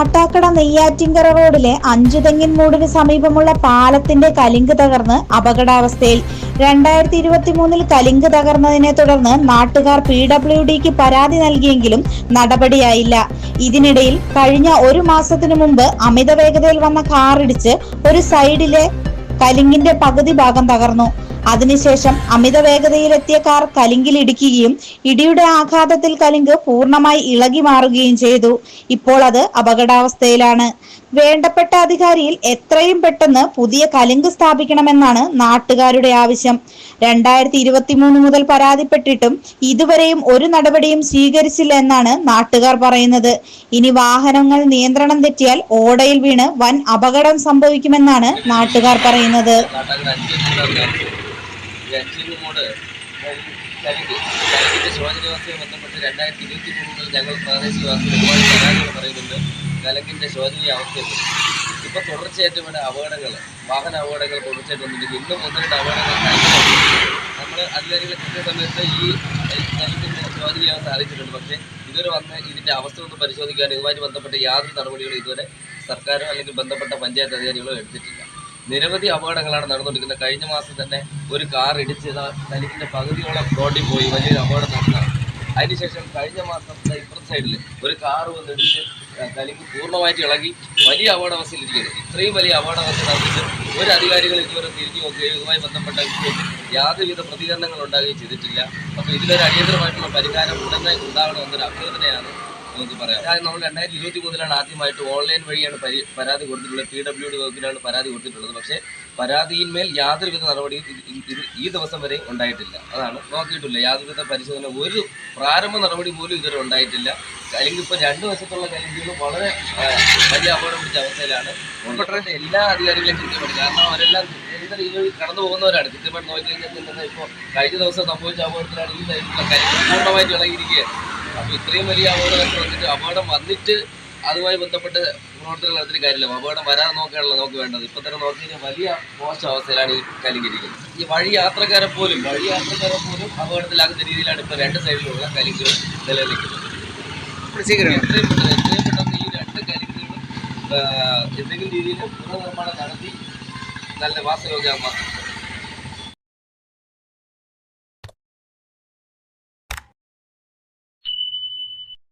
കാട്ടാക്കട നെയ്യാറ്റിങ്കര റോഡിലെ അഞ്ചുതെങ്ങിൻ മൂടിന് സമീപമുള്ള പാലത്തിന്റെ കലിങ്ക് തകർന്ന് അപകടാവസ്ഥയിൽ. രണ്ടായിരത്തി ഇരുപത്തി മൂന്നിൽ കലിങ്ക് തകർന്നതിനെ തുടർന്ന് നാട്ടുകാർ പി ഡബ്ല്യു ഡിക്ക് പരാതി നൽകിയെങ്കിലും നടപടിയായില്ല. ഇതിനിടയിൽ കഴിഞ്ഞ ഒരു മാസത്തിനു മുമ്പ് അമിത വേഗതയിൽ വന്ന കാറിടിച്ച് ഒരു സൈഡിലെ കലിങ്കിന്റെ പകുതി ഭാഗം തകർന്നു. അതിനുശേഷം അമിത വേഗതയിലെത്തിയ കാർ കലിങ്കിൽ ഇടിക്കുകയും ഇടിയുടെ ആഘാതത്തിൽ കലിങ്ക് പൂർണമായി ഇളകി മാറുകയും ചെയ്തു. ഇപ്പോൾ അത് അപകടാവസ്ഥയിലാണ്. വേണ്ടപ്പെട്ട അധികാരിയിൽ എത്രയും പെട്ടെന്ന് പുതിയ കലിങ്ക് സ്ഥാപിക്കണമെന്നാണ് നാട്ടുകാരുടെ ആവശ്യം. രണ്ടായിരത്തി ഇരുപത്തി മൂന്ന് മുതൽ പരാതിപ്പെട്ടിട്ടും ഇതുവരെയും ഒരു നടപടിയും സ്വീകരിച്ചില്ല എന്നാണ് നാട്ടുകാർ പറയുന്നത്. ഇനി വാഹനങ്ങൾ നിയന്ത്രണം തെറ്റിയാൽ ഓടയിൽ വീണ് വൻ അപകടം സംഭവിക്കുമെന്നാണ് നാട്ടുകാർ പറയുന്നത്. ഈ കരിക്ക് കരിക്കിന്റെ ശോചനവസ്ഥയെ ബന്ധപ്പെട്ട് രണ്ടായിരത്തി ഇരുപത്തി മൂന്ന് മുതൽ ഞങ്ങൾ പ്രാദേശികവാസികൾ ഒരുപാട് പരാതികൾ പറയുന്നുണ്ട്. കലക്കിന്റെ ശോചനീയ അവസ്ഥയെക്കുറിച്ച് ഇപ്പൊ തുടർച്ചയായിട്ട് ഇവിടെ അപകടങ്ങൾ വാഹന അപകടങ്ങൾ തുടർച്ചയായിട്ട് വന്നിട്ടുണ്ട് ഇന്നും ഒന്ന് രണ്ട് അപകടങ്ങൾ നമ്മൾ അധികാരികളെ കൃത്യസമയത്ത് ഈ കലക്കിന്റെ ശോചനീയ അവസ്ഥ അറിയിച്ചിട്ടുണ്ട്. പക്ഷേ ഇതുവരെ വന്ന് ഇതിന്റെ അവസ്ഥ ഒന്ന് പരിശോധിക്കാൻ ഇതുമായി ബന്ധപ്പെട്ട യാതൊരു നടപടികളും ഇതുവരെ സർക്കാരോ അല്ലെങ്കിൽ ബന്ധപ്പെട്ട പഞ്ചായത്ത് അധികാരികളോ എടുത്തിട്ടില്ല. നിരവധി അപകടങ്ങളാണ് നടന്നുകൊണ്ടിരിക്കുന്നത്. കഴിഞ്ഞ മാസം തന്നെ ഒരു കാർ ഇടിച്ച് തനിക്കിന്റെ പകുതിയോളം റോഡിൽ പോയി. വലിയൊരു അപകടം നടന്നതാണ് അതിനുശേഷം കഴിഞ്ഞ മാസം ഇപ്പുറത്തെ സൈഡിൽ ഒരു കാർ വന്ന് ഇടിച്ച് തനിക്ക് പൂർണമായിട്ട് ഇളകി. വലിയ അപകടാവസ്ഥയിലിരിക്കുകയാണ്. ഇത്രയും വലിയ അപകടാവസ്ഥ നടന്നിട്ട് ഒരു അധികാരികൾ ഇതുവരെ തിരിഞ്ഞു നോക്കുകയും ഇതുമായി ബന്ധപ്പെട്ട യാതൊരുവിധ പ്രതികരണങ്ങൾ ഉണ്ടാകുകയും ചെയ്തിട്ടില്ല. അപ്പോൾ ഇതിലൊരു അടിയന്തരമായിട്ടുള്ള പരിഹാരം ഉടനെ ഉണ്ടാകണമെന്നൊരു അഭ്യർത്ഥനയാണ് നമുക്ക് പറയാം. അതായത് നമ്മൾ രണ്ടായിരത്തി ഇരുപത്തി മൂന്നിലാണ് ആദ്യമായിട്ട് ഓൺലൈൻ വഴിയാണ് പരാതി കൊടുത്തിട്ടുള്ളത്. പി ഡബ്ല്യു ഡി വകുപ്പിനാണ് പരാതി കൊടുത്തിട്ടുള്ളത്. പക്ഷേ പരാതിയിന്മേൽ യാതൊരുവിധ നടപടിയും ഇത് ഇത് ഇത് ഈ ദിവസം വരെ ഉണ്ടായിട്ടില്ല. അതാണ് നോക്കിയിട്ടില്ല. യാതൊരുവിധ പരിശോധന ഒരു പ്രാരംഭ നടപടി പോലും ഇതുവരെ ഉണ്ടായിട്ടില്ല. അല്ലെങ്കിൽ ഇപ്പോൾ രണ്ട് വശത്തുള്ള കലിങ്കുകളും വളരെ വലിയ അപകടം പിടിച്ച അവസ്ഥയിലാണ്. ഉൾപ്പെട്ട എല്ലാ അധികാരികളെയും കൃത്യമായിട്ട് കാരണം അവരെല്ലാം ഈ വഴി കടന്നു പോകുന്നവരാണ്. കൃത്യമായിട്ട് നോക്കിക്കഴിഞ്ഞാൽ ഇപ്പോൾ കഴിഞ്ഞ ദിവസം സംഭവിച്ച അപകടത്തിലാണ് ഈ പൂർണമായിട്ട് ഇളകിയിരിക്കുകയാണ്. അപ്പൊ ഇത്രയും വലിയ അപകടമൊക്കെ വന്നിട്ട് അപകടം വന്നിട്ട് അതുമായി ബന്ധപ്പെട്ട് പ്രവർത്തനങ്ങൾ നടത്തിയിട്ട് കാര്യമില്ല. അപകടം വരാതെ നോക്കാനുള്ള നമുക്ക് വേണ്ടത്. ഇപ്പൊ തന്നെ നോക്കി വലിയ മോശം അവസ്ഥയിലാണ് ഈ കലിങ്കിരിക്കുന്നത് ഈ വഴി യാത്രക്കാരെ പോലും വഴി യാത്രക്കാരെ പോലും അപകടത്തിലാകുന്ന രീതിയിലാണ് ഇപ്പൊ രണ്ട് സൈഡിലുള്ള കലിങ്കുകൾ നിലനിൽക്കുന്നത്. എത്രയും പെട്ടെന്ന് എത്രയും പെട്ടെന്ന് ഈ രണ്ട് കലിങ്കുകളും എന്തെങ്കിലും രീതിയിൽ പുനർനിർമ്മാണം നടത്തി നല്ല വാസയോഗ്യമാക്കണം